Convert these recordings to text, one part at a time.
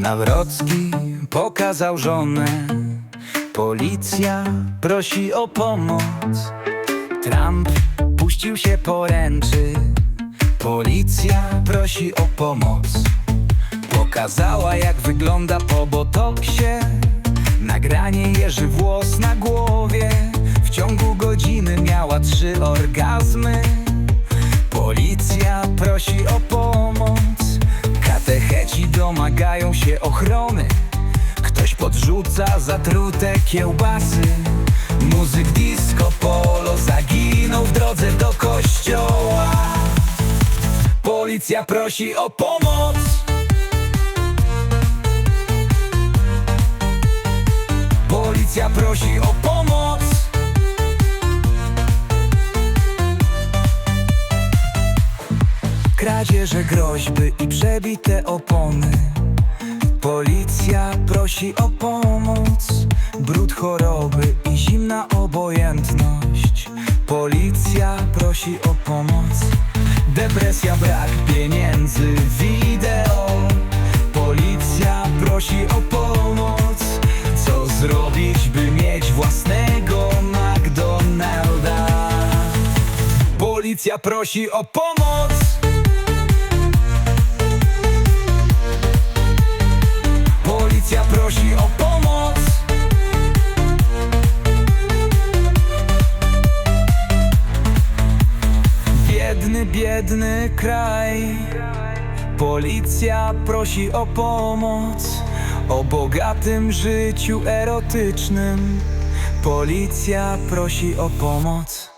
Nawrocki pokazał żonę. Policja prosi o pomoc. Trump puścił się poręczy Policja prosi o pomoc. Pokazała jak wygląda po botoksie. Nagranie jeży włos na głowie. W ciągu godziny miała trzy orgazmy. Policja prosi ochrony. Ktoś podrzuca zatrute kiełbasy. Muzyk disco polo zaginął w drodze do kościoła. Policja prosi o pomoc. Policja prosi o pomoc. Kradzieże, groźby i przebite opony Policja prosi o pomoc. Brud choroby i zimna obojętność. Policja prosi o pomoc. Depresja, brak pieniędzy, wideo. Policja prosi o pomoc. Co zrobić, by mieć własnego McDonalda? Policja prosi o pomoc Biedny, kraj. Policja prosi o pomoc O bogatym życiu erotycznym. Policja prosi o pomoc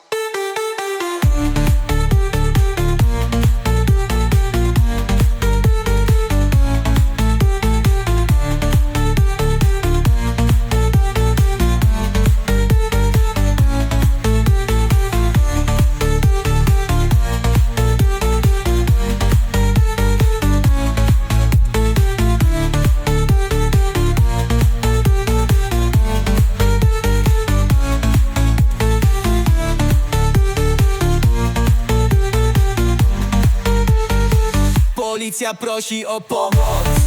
Policja prosi o pomoc